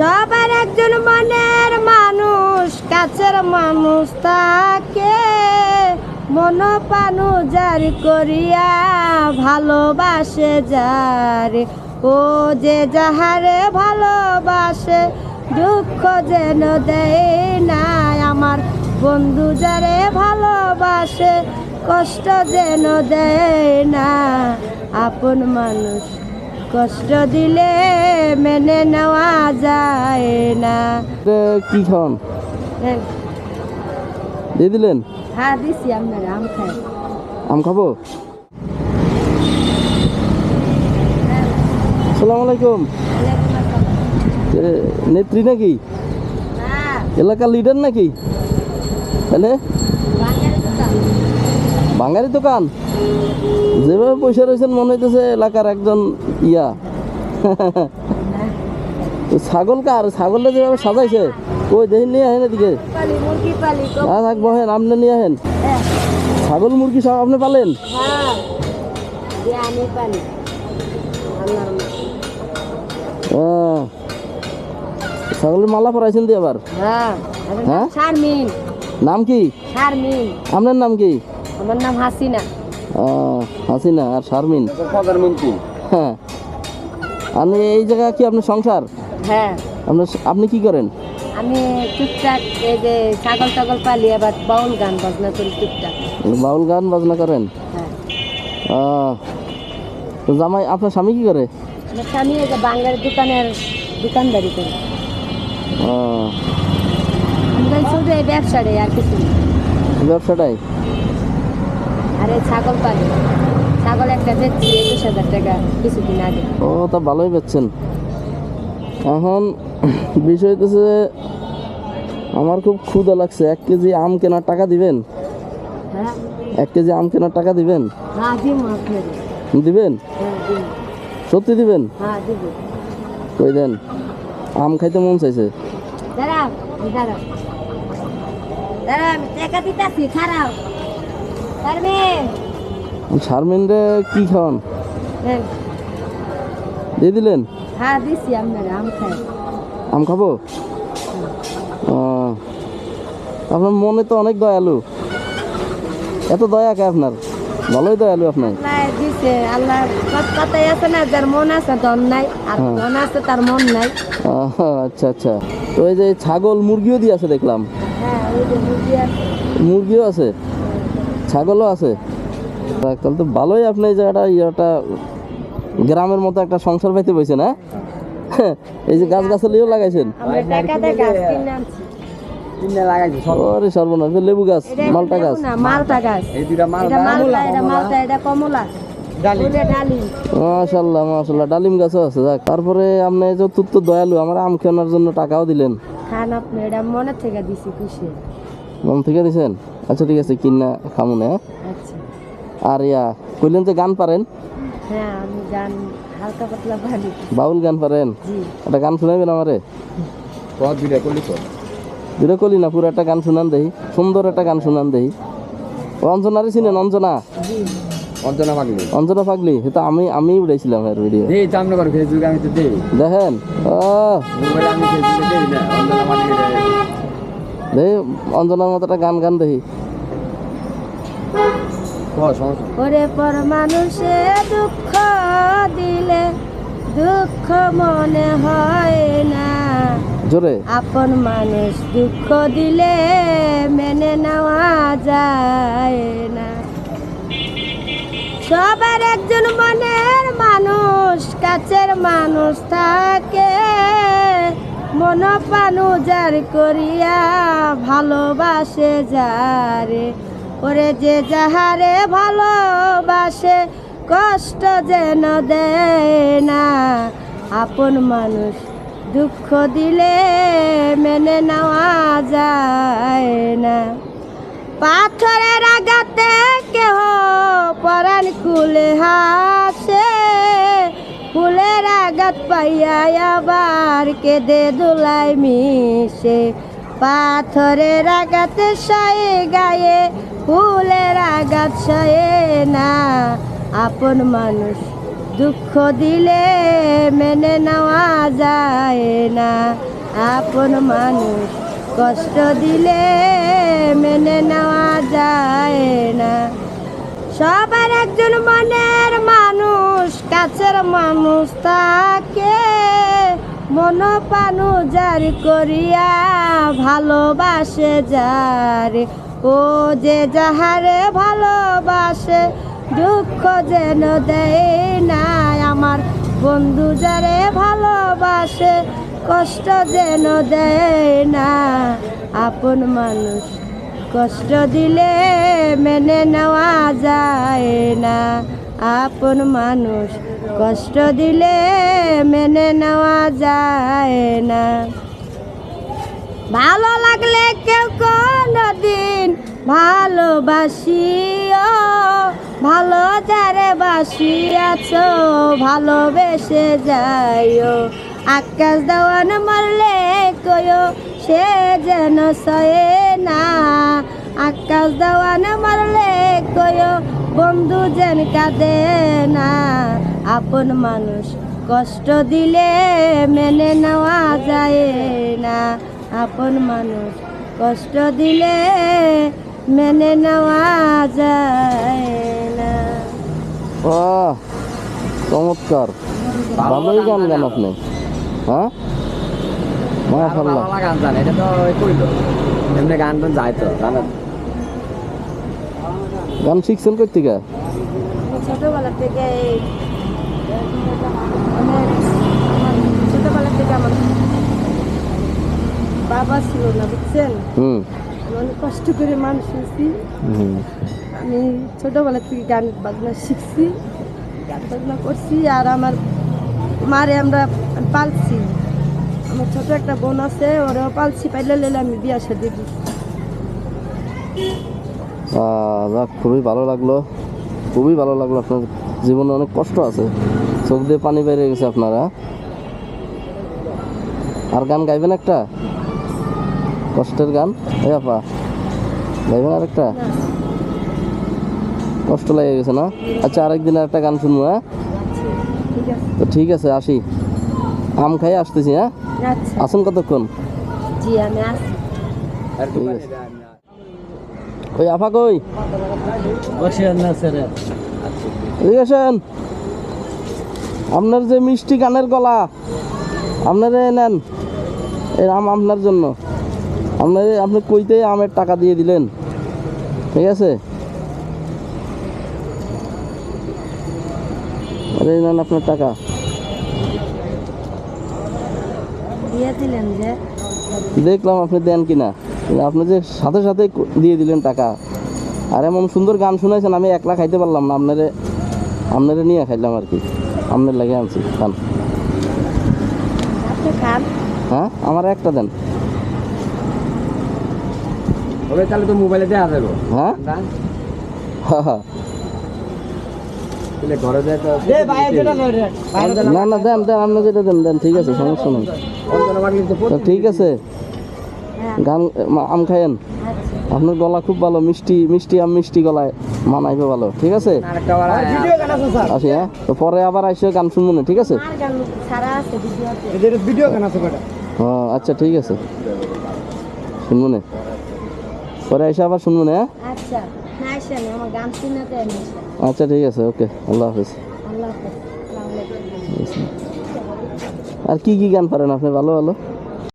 সবার একজন মনের মানুষ, কাছের মানুষ তাকে মন পানু করিয়া ভালোবাসে যারে। ও যে যাহারে ভালোবাসে, দুঃখ যেন দেয় না আমার বন্ধু যারে ভালোবাসে, কষ্ট যেন দেয় না। আপন মানুষ কষ্ট দিলে মেনে নেওয়া যায় না। কি হ্যাঁ, দিয়ে দিলেন? হ্যাঁ দিছি আপনার আম খাই। আম খাব? আসসালামু আলাইকুম। নেত্রী নাকি? হ্যাঁ। এলাকার লিডার নাকি? তাহলে। বাঙালি দোকান? যেভাবে পয়সা রয়েছেন মনে হইতেছে এলাকার একজন ইয়া। ছাগল কার? ছাগলটা যেভাবে সাজাইছে ওই দেখি নিয়ে আহেন এদিকে। পালি মুরগি পালি না থাক বহেন আপনি নিয়ে আহেন হ্যাঁ, ছাগল মুরগি সব আপনি পালেন? হ্যাঁ। ছাগলের মালা পরাইছেন দিয়ে আবার? হ্যাঁ। হ্যাঁ? নাম কি? আপনার নাম কি? আমার নাম হাসিনা। হাসিনা আর শারমিন। হ্যাঁ। আপনি এই জায়গা কি আপনার সংসার? হ্যাঁ। আপনার আপনি কি করেন? আমি টুকটাক এই যে ছাগল টাগল পালি আবার বাউল গান বাজনা করি টুকটাক। বাউল গান বাজনা করেন? হ্যাঁ। তো জামাই আপনার স্বামী কি করে? আমার স্বামী এই যে বাঙালি দোকানের দোকানদারি করে। আমরা শুধু এই ব্যবসাটাই আর কিছু না। ব্যবসাটাই? আর ছাগল পালি ছাগল একটা বেচছি একুশ হাজার টাকা কিছুদিন আগে। ও তা ভালোই বেচছেন। এখন বিষয় হইতেছে আমার খুব ক্ষুধা লাগছে। এক কেজি আম কেনার টাকা দিবেন? হ্যাঁ। এক কেজি আম কেনার টাকা দিবেন? দিবেন? হ্যাঁ সত্যি দিবেন? হ্যাঁ কই দেন? আম খাইতে মন চাইছে। দাঁড়াও দাঁড়াও। দাঁড়াও আমি টাকা দিতেছি খারাও। পারবে শারমিন। রে কি খাওয়ান? হ্যাঁ দিয়ে দিলেন? হ্যাঁ দিছি আপনার আম খাই। আম খাব? আপনার মনে তো অনেক দয়ালু। এত দয়া কে আপনার? ভালোই দয়ালু আপনার। আল্লাহ দিছে। আল্লাহ কথাই আছে না যার মন আছে ধন নাই আর হ্যাঁ। ধন আছে তার মন নাই। আচ্ছা আচ্ছা। তো এই যে ছাগল মুরগিও দিয়ে আছে দেখলাম। হ্যাঁ মুরগিও আছে? ছাগলও আছে। তাহলে তো ভালোই আপনি এই জায়গাটা ইয়েটা গ্রামের মতো একটা সংসার পাইতে বসে না এই যে গাছ গাছালিও লাগাইছেন সর্বনাশ লেবু গাছ মালটা গাছ। মালটা কমলা। ডালিম। মাশাল্লাহ মাশাল্লাহ ডালিম গাছও আছে যাক। তারপরে আপনি চতুর্থ দয়ালু আমার আম কেনার জন্য টাকাও দিলেন। খান আপনি এটা মনের থেকে দিছি খুশি। মন থেকে দিছেন? আচ্ছা ঠিক আছে কিনা খামু না হ্যাঁ? আচ্ছা। আর ইয়া কইলেন যে গান পারেন? হ্যাঁ আমি গান হালকা পাতলা পারি। বাউল গান পারেন? জি। একটা গান শুনাইবেন আমারে? দুটো কলি না পুরো একটা গান শুনান দেই সুন্দর একটা গান শুনান দেই। অঞ্জনারে চিনেন অঞ্জনা? জি। অঞ্জনা পাগলি। অঞ্জনা পাগলি সেটা আমি আমি উড়াইছিলাম এর ভিডিও দেই তো আমরা করে ফেসবুকে আমি তো দেই। দেখেন ও মোবাইলে আমি ফেসবুকে দেই না অঞ্জনা পাগলি দেই। অঞ্জনার মতো একটা গান গান দেখি সমস্যা ওরে পর মানুষে দুঃখ দিলে দুঃখ মনে হয় না। জোরে। আপন মানুষ দুঃখ দিলে মেনে নেওয়া যায় না। সবার একজন মনের মানুষ কাছের মানুষ থাকে। মন পানু যার করিয়া ভালোবাসে যারে। ওরে যে যাহারে ভালোবাসে, কষ্ট যেন দেয় না। আপন মানুষ দুঃখ দিলে মেনে নেওয়া যায় না। পাথরের আঘাতে কেহ পরাণ খুলে হাসে, ফুলের আঘাত পাইয়া আবার কেঁদে দোলাই মিশে। পাথরের আঘাতে সয়ে গায়ে ফুলের আঘাত না। আপন মানুষ দুঃখ দিলে মেনে নেওয়া যায় না। আপন মানুষ কষ্ট দিলে মেনে নেওয়া যায় না। সবার একজন মনের মানুষ, কাছের মানুষ তাকে মন পানু জারি করিয়া ভালোবাসে যারে। ও যে যাহারে ভালোবাসে, দুঃখ যেন দেয় না আমার বন্ধু যারে ভালোবাসে, কষ্ট যেন দেয় না। আপন মানুষ কষ্ট দিলে মেনে নেওয়া যায় না। আপন মানুষ কষ্ট দিলে মেনে নেওয়া যায় না। ভালো লাগলে কেউ কোনো দিন ভালোবাসিও। ভালো যারে বাসিয়াছ, ভালোবেসে যাইও। আকাশ দেওয়ান মারলে কয়ো সে যেন সয়ে না। আকাশ দেওয়ান মারলে কয়ো বন্ধু যেন কাঁদে না। আপন মানুষ কষ্ট দিলে মেনে নেওয়া যায় না। আপন মানুষ। কষ্ট দিলে মেনে নেওয়া যায় না। চমৎকার। ভালোই গান গান আপনি। হ্যাঁ? মাশাল্লাহ ভালো গান জানে এটা তো কইলো এমনি গান টান যায় তো জানেন? গান শিখছেন কই থেকে? আমি ছোটবেলা থেকে ছোটবেলা থেকে আমার বাবা ছিল না বুঝছেন? হুম। অনেক কষ্ট করে মানুষ হয়েছি। আমি ছোটবেলা থেকে গান বাজনা শিখছি গান বাজনা করছি আর আমার মারে আমরা পালছি। আমার ছোট একটা বোন আছে ওরাও পালছি পাইলে লেলে আমি বিয়া সাথে যাক খুবই ভালো লাগল। খুবই ভালো লাগল আপনার জীবনে অনেক কষ্ট আছে। চোখ দিয়ে পানি বেরিয়ে গেছে আপনারা। আর গান গাইবেন একটা? কষ্টের গান। এই আপা গাইবেন আর একটা কষ্ট লেগে গেছে না? আচ্ছা আরেকদিন আর একটা গান শুনব হ্যাঁ? তো ঠিক আছে আসি। আম খাই আসতেছি হ্যাঁ? আচ্ছা। আসুন কতক্ষণ। ওই আফা কই? ঠিক আছেন আপনার যে মিষ্টি গানের গলা আপনারা নেন। এই আম আপনার জন্য। আপনার আপনি কইতে আমের টাকা দিয়ে দিলেন। ঠিক আছে? আরে নেন আপনার টাকা। দিয়ে দিলেন যে। দেখলাম আপনি দেন কিনা। আপনি যে সাথে সাথে দিয়ে দিলেন টাকা। আর এমন সুন্দর গান শুনেছেন আমি একলা খাইতে পারলাম না। আপনারে আপনারে নিয়ে খাইলাম আর কি। আপনার লাগে আনছি খান। হ্যাঁ? আমার একটা দেন। ওরে তাহলে তো মোবাইলে দেওয়া যাবে। হ্যাঁ? গান হা, হা। তাহলে ঘরে যায় তো না না দেন দেন আপনি যেটা দেন দেন ঠিক আছে সমস্যা নেই। ঠিক আছে। হ্যাঁ। গান আম খাইয়েন আচ্ছা। আপনার গলা খুব ভালো মিষ্টি মিষ্টি আম মিষ্টি গলায় মানাইবে ভালো ঠিক আছে? আসি হ্যাঁ? তো পরে আবার আসে গান শুনব না ঠিক আছে? আর গান সারা আছে ভিডিওতে ভিডিও কেন আছে কটা হ্যাঁ আচ্ছা ঠিক আছে। শুনব না? পরে এসে আবার শুনব না? আচ্ছা আচ্ছা ঠিক আছে ওকে আল্লাহ হাফিজ। আর কি কি গান পারেন আপনি ভালো ভালো?